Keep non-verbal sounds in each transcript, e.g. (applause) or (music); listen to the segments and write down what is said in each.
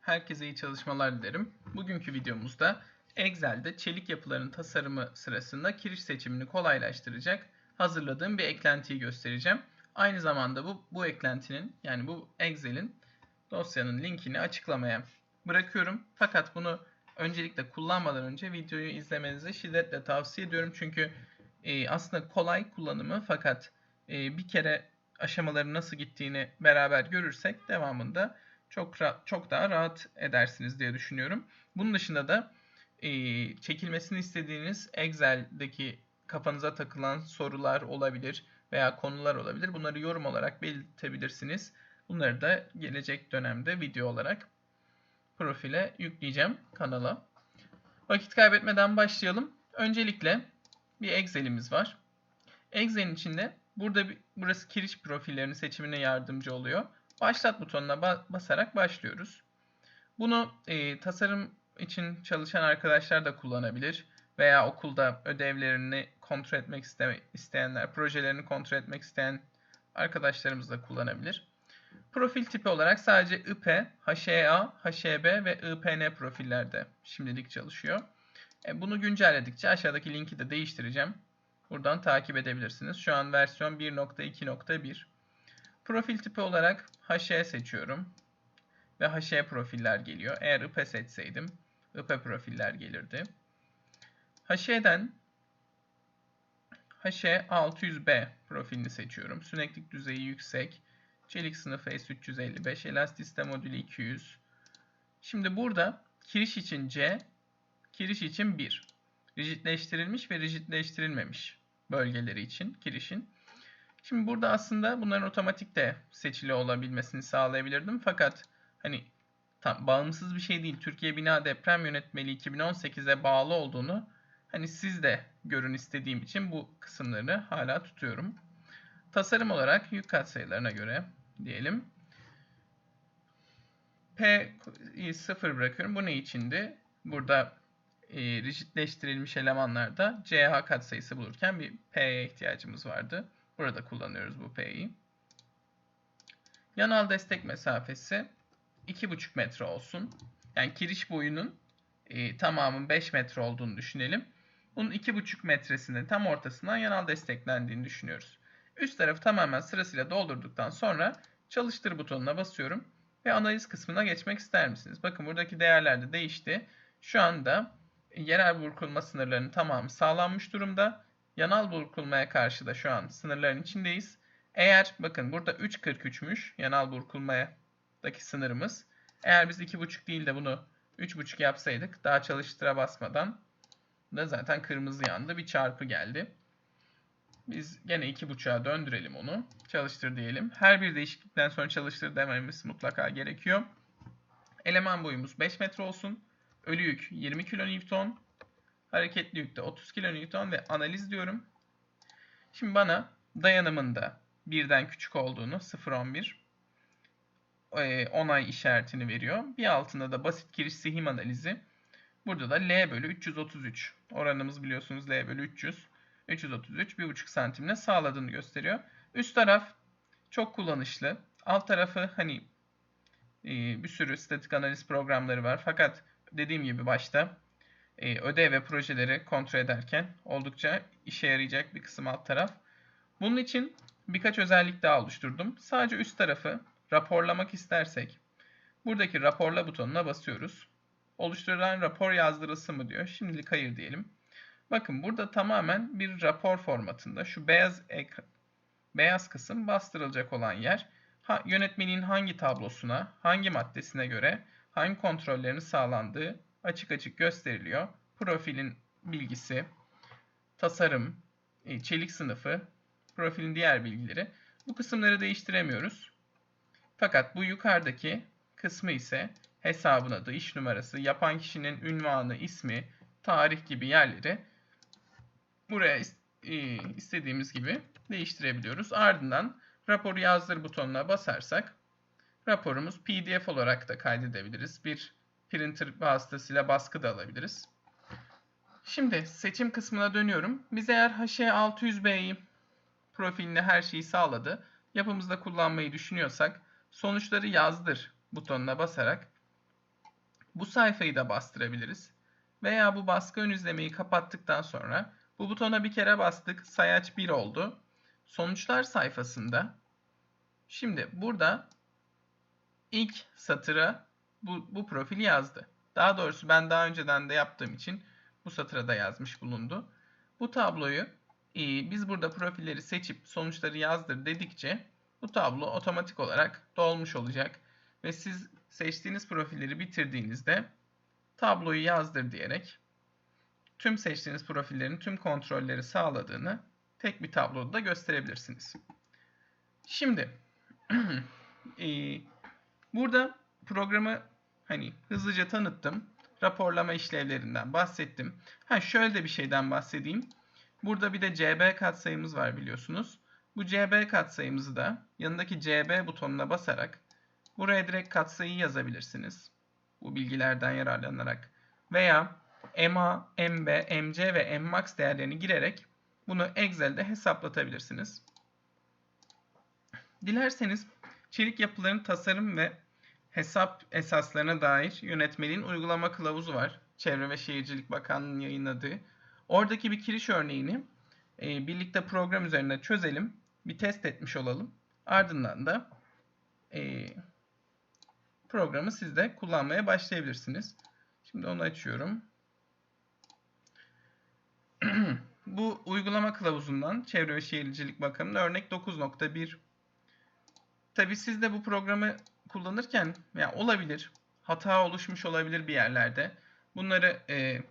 Herkese iyi çalışmalar dilerim. Bugünkü videomuzda Excel'de çelik yapıların tasarımı sırasında kiriş seçimini kolaylaştıracak hazırladığım bir eklentiyi göstereceğim. Aynı zamanda bu, bu eklentinin yani bu Excel'in dosyanın linkini açıklamaya bırakıyorum. Fakat bunu öncelikle kullanmadan önce videoyu izlemenizi şiddetle tavsiye ediyorum. Çünkü e, aslında kolay kullanımı fakat e, bir kere aşamaların nasıl gittiğini beraber görürsek devamında çok çok daha rahat edersiniz diye düşünüyorum. Bunun dışında da e, çekilmesini istediğiniz Excel'deki kafanıza takılan sorular olabilir veya konular olabilir. Bunları yorum olarak belirtebilirsiniz. Bunları da gelecek dönemde video olarak profile yükleyeceğim kanala. Vakit kaybetmeden başlayalım. Öncelikle bir Excel'imiz var. Excel'in içinde burada bir, burası kiriş profillerinin seçimine yardımcı oluyor. Başlat butonuna basarak başlıyoruz. Bunu e, tasarım için çalışan arkadaşlar da kullanabilir veya okulda ödevlerini kontrol etmek isteyenler, projelerini kontrol etmek isteyen arkadaşlarımız da kullanabilir. Profil tipi olarak sadece IP, HEA, HEB ve IPN profillerde şimdilik çalışıyor. E, bunu güncelledikçe aşağıdaki linki de değiştireceğim. Buradan takip edebilirsiniz. Şu an versiyon 1.2.1. Profil tipi olarak HE seçiyorum. Ve HE profiller geliyor. Eğer IP seçseydim IP profiller gelirdi. HE'den HE 600B profilini seçiyorum. Süneklik düzeyi yüksek. Çelik sınıfı S355. Elastisite modülü 200. Şimdi burada kiriş için C, kiriş için 1. Rigidleştirilmiş ve rigidleştirilmemiş bölgeleri için kirişin. Şimdi burada aslında bunların otomatik de seçili olabilmesini sağlayabilirdim. Fakat hani tam bağımsız bir şey değil. Türkiye Bina Deprem Yönetmeliği 2018'e bağlı olduğunu hani siz de görün istediğim için bu kısımları hala tutuyorum. Tasarım olarak yük katsayılarına göre diyelim. P'yi 0 bırakıyorum. Bu ne içindi? Burada e, rigidleştirilmiş elemanlarda CH katsayısı bulurken bir P'ye ihtiyacımız vardı. Burada kullanıyoruz bu P'yi. Yanal destek mesafesi 2,5 metre olsun. Yani kiriş boyunun e, tamamının 5 metre olduğunu düşünelim. Bunun 2,5 metresinin tam ortasından yanal desteklendiğini düşünüyoruz. Üst tarafı tamamen sırasıyla doldurduktan sonra çalıştır butonuna basıyorum ve analiz kısmına geçmek ister misiniz? Bakın buradaki değerler de değişti. Şu anda yerel burkulma sınırlarının tamamı sağlanmış durumda. Yanal burkulmaya karşı da şu an sınırların içindeyiz. Eğer bakın burada 3.43'müş yanal burkulmayadaki sınırımız. Eğer biz 2.5 değil de bunu 3.5 yapsaydık daha çalıştıra basmadan da zaten kırmızı yandı. Bir çarpı geldi. Biz gene 2.5'a döndürelim onu. Çalıştır diyelim. Her bir değişiklikten sonra çalıştır dememiz mutlaka gerekiyor. Eleman boyumuz 5 metre olsun. Ölü yük 20 kN. Hareketli yükte 30 kN ve analiz diyorum. Şimdi bana dayanımında birden küçük olduğunu 0.11 e, onay işaretini veriyor. Bir altında da basit giriş sihim analizi. Burada da L bölü 333. Oranımız biliyorsunuz L bölü 300. 333 1,5 santimle sağladığını gösteriyor. Üst taraf çok kullanışlı. Alt tarafı hani e, bir sürü statik analiz programları var. Fakat dediğim gibi başta ödev ve projeleri kontrol ederken oldukça işe yarayacak bir kısım alt taraf. Bunun için birkaç özellik daha oluşturdum. Sadece üst tarafı raporlamak istersek buradaki raporla butonuna basıyoruz. Oluşturulan rapor yazdırılsın mı diyor. Şimdilik hayır diyelim. Bakın burada tamamen bir rapor formatında şu beyaz beyaz kısım bastırılacak olan yer ha, yönetmenin hangi tablosuna, hangi maddesine göre hangi kontrollerin sağlandığı açık açık gösteriliyor. Profilin bilgisi, tasarım, e, çelik sınıfı, profilin diğer bilgileri. Bu kısımları değiştiremiyoruz. Fakat bu yukarıdaki kısmı ise hesabın adı, iş numarası, yapan kişinin ünvanı, ismi, tarih gibi yerleri buraya e, istediğimiz gibi değiştirebiliyoruz. Ardından raporu yazdır butonuna basarsak raporumuz PDF olarak da kaydedebiliriz. Bir printer vasıtasıyla baskı da alabiliriz. Şimdi seçim kısmına dönüyorum. Biz eğer HE600B'yi profilinde her şeyi sağladı. Yapımızda kullanmayı düşünüyorsak sonuçları yazdır butonuna basarak Bu sayfayı da bastırabiliriz. Veya bu baskı ön izlemeyi kapattıktan sonra bu butona bir kere bastık. Sayaç 1 oldu. Sonuçlar sayfasında şimdi burada ilk satıra bu, bu profil yazdı. Daha doğrusu ben daha önceden de yaptığım için bu satıra da yazmış bulundu. Bu tabloyu e, biz burada profilleri seçip sonuçları yazdır dedikçe bu tablo otomatik olarak dolmuş olacak. Ve siz seçtiğiniz profilleri bitirdiğinizde tabloyu yazdır diyerek tüm seçtiğiniz profillerin tüm kontrolleri sağladığını tek bir tabloda da gösterebilirsiniz. Şimdi (clears throat) e, burada programı hani hızlıca tanıttım. Raporlama işlevlerinden bahsettim. Ha şöyle de bir şeyden bahsedeyim. Burada bir de CB katsayımız var biliyorsunuz. Bu CB katsayımızı da yanındaki CB butonuna basarak buraya direkt katsayıyı yazabilirsiniz. Bu bilgilerden yararlanarak. Veya MA, MB, MC ve MMAX değerlerini girerek bunu Excel'de hesaplatabilirsiniz. Dilerseniz çelik yapıların tasarım ve hesap esaslarına dair yönetmeliğin uygulama kılavuzu var. Çevre ve Şehircilik Bakanlığı'nın yayınladığı. Oradaki bir kiriş örneğini e, birlikte program üzerinde çözelim. Bir test etmiş olalım. Ardından da e, programı siz de kullanmaya başlayabilirsiniz. Şimdi onu açıyorum. (clears throat) Bu uygulama kılavuzundan Çevre ve Şehircilik Bakanı'nın örnek 9.1 Tabi siz de bu programı kullanırken ya olabilir, hata oluşmuş olabilir bir yerlerde. Bunları e,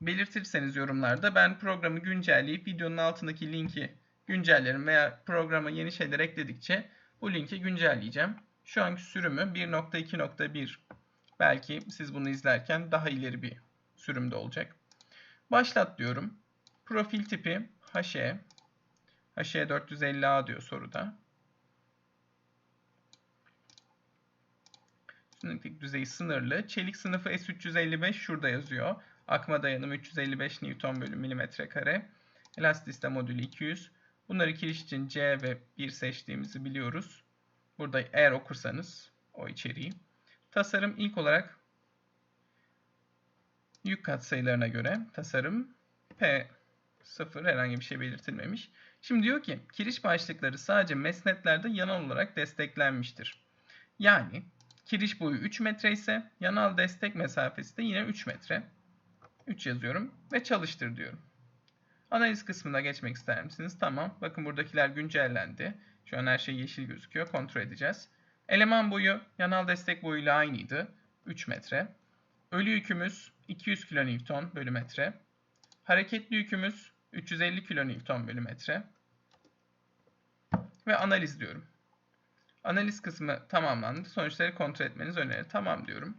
belirtirseniz yorumlarda ben programı güncelleyip videonun altındaki linki güncellerim veya programa yeni şeyler ekledikçe bu linki güncelleyeceğim. Şu anki sürümü 1.2.1 belki siz bunu izlerken daha ileri bir sürümde olacak. Başlat diyorum. Profil tipi HE. HE 450A diyor soruda. Üstünlük düzeyi sınırlı. Çelik sınıfı S355 şurada yazıyor. Akma dayanımı 355 Newton bölü milimetre kare. Elastisite modülü 200. Bunları kiriş için C ve 1 seçtiğimizi biliyoruz. Burada eğer okursanız o içeriği. Tasarım ilk olarak yük katsayılarına göre tasarım P 0 herhangi bir şey belirtilmemiş. Şimdi diyor ki kiriş başlıkları sadece mesnetlerde yanal olarak desteklenmiştir. Yani kiriş boyu 3 metre ise yanal destek mesafesi de yine 3 metre. 3 yazıyorum ve çalıştır diyorum. Analiz kısmına geçmek ister misiniz? Tamam. Bakın buradakiler güncellendi. Şu an her şey yeşil gözüküyor. Kontrol edeceğiz. Eleman boyu yanal destek boyuyla aynıydı. 3 metre. Ölü yükümüz 200 kN bölü metre. Hareketli yükümüz 350 kN bölü metre. Ve analiz diyorum. Analiz kısmı tamamlandı. Sonuçları kontrol etmeniz öneri. Tamam diyorum.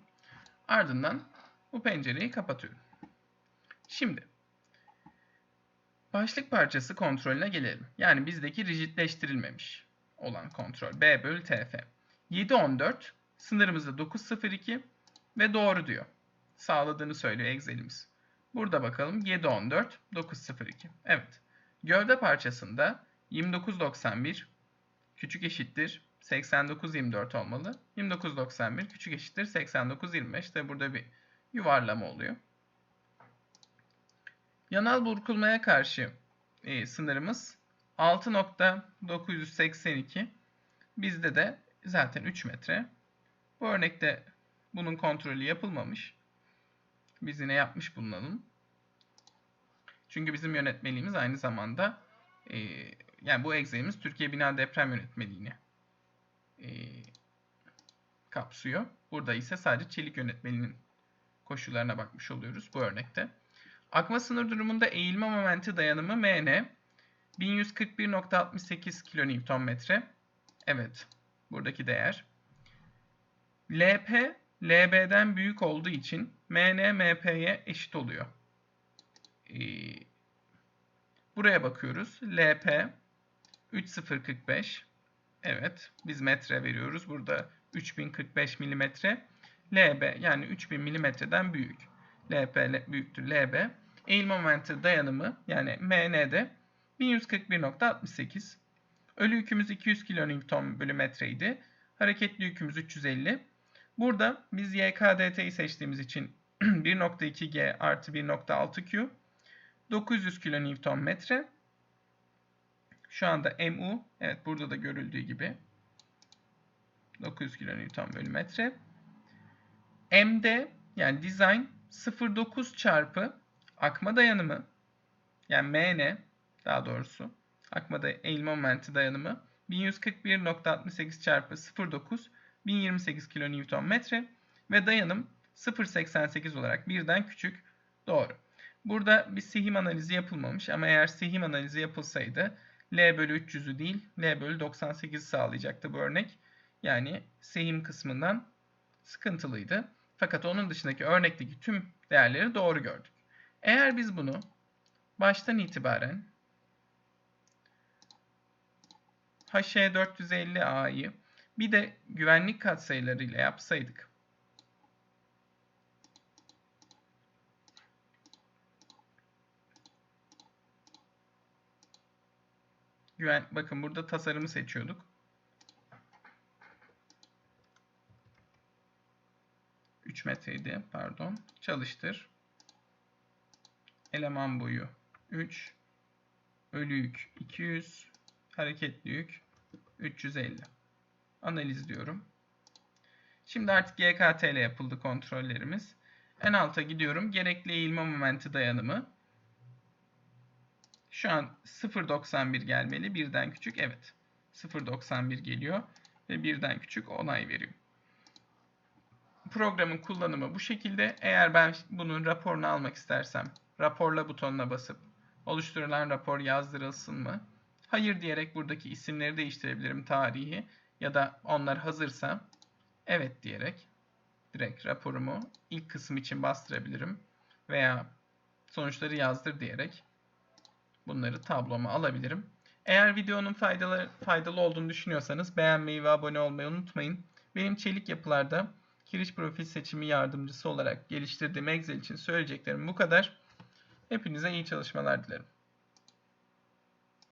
Ardından bu pencereyi kapatıyorum. Şimdi başlık parçası kontrolüne gelelim. Yani bizdeki rigidleştirilmemiş olan kontrol. B bölü TF. 7.14 sınırımızda 9.02 ve doğru diyor. Sağladığını söylüyor Excel'imiz. Burada bakalım 7.14 9.02. Evet. Gövde parçasında 29.91 küçük eşittir 89.24 olmalı. 29.91 küçük eşittir 89.25. Tabi burada bir yuvarlama oluyor. Yanal burkulmaya karşı e, sınırımız 6.982. Bizde de zaten 3 metre. Bu örnekte bunun kontrolü yapılmamış. Biz yine yapmış bulunalım. Çünkü bizim yönetmeliğimiz aynı zamanda e, yani bu egzeyimiz Türkiye Bina Deprem Yönetmeliğini e, kapsıyor. Burada ise sadece çelik yönetmeliğinin koşullarına bakmış oluyoruz bu örnekte. Akma sınır durumunda eğilme momenti dayanımı MN 1141.68 kNm. Evet, buradaki değer. LP LB'den büyük olduğu için MN MP'ye eşit oluyor. Ee, buraya bakıyoruz. LP 3045 Evet, biz metre veriyoruz. Burada 3045 milimetre. LB yani 3000 milimetreden büyük. LP büyüktür LB. Eğilme momenti dayanımı yani MN'de 1141.68. Ölü yükümüz 200 kN bölü metreydi. Hareketli yükümüz 350. Burada biz YKDT'yi seçtiğimiz için (clears throat) 1.2G artı 1.6Q 900 kN. Şu anda MU evet burada da görüldüğü gibi 900 kN bölü metre. MD yani design 0.9 çarpı akma dayanımı yani MN daha doğrusu akma da eğilme momenti dayanımı 1141.68 çarpı 0.9 1028 kN ve dayanım 0.88 olarak birden küçük. Doğru. Burada bir sihim analizi yapılmamış ama eğer sihim analizi yapılsaydı L bölü 300'ü değil L bölü 98 sağlayacaktı bu örnek. Yani sihim kısmından sıkıntılıydı. Fakat onun dışındaki örnekteki tüm değerleri doğru gördük. Eğer biz bunu baştan itibaren HE450A'yı bir de güvenlik katsayılarıyla yapsaydık. Güven, bakın burada tasarımı seçiyorduk. 3 metreydi pardon. Çalıştır. Eleman boyu 3. Ölü yük 200. Hareketli yük 350. Analiz diyorum. Şimdi artık GKT ile yapıldı kontrollerimiz. En alta gidiyorum. Gerekli eğilme momenti dayanımı. Şu an 0.91 gelmeli. Birden küçük. Evet. 0.91 geliyor. Ve birden küçük onay veriyor. Programın kullanımı bu şekilde. Eğer ben bunun raporunu almak istersem raporla butonuna basıp oluşturulan rapor yazdırılsın mı? Hayır diyerek buradaki isimleri değiştirebilirim tarihi ya da onlar hazırsa evet diyerek direkt raporumu ilk kısım için bastırabilirim veya sonuçları yazdır diyerek bunları tabloma alabilirim. Eğer videonun faydalı, faydalı olduğunu düşünüyorsanız beğenmeyi ve abone olmayı unutmayın. Benim çelik yapılarda kiriş profil seçimi yardımcısı olarak geliştirdiğim Excel için söyleyeceklerim bu kadar. Hepinize iyi çalışmalar dilerim.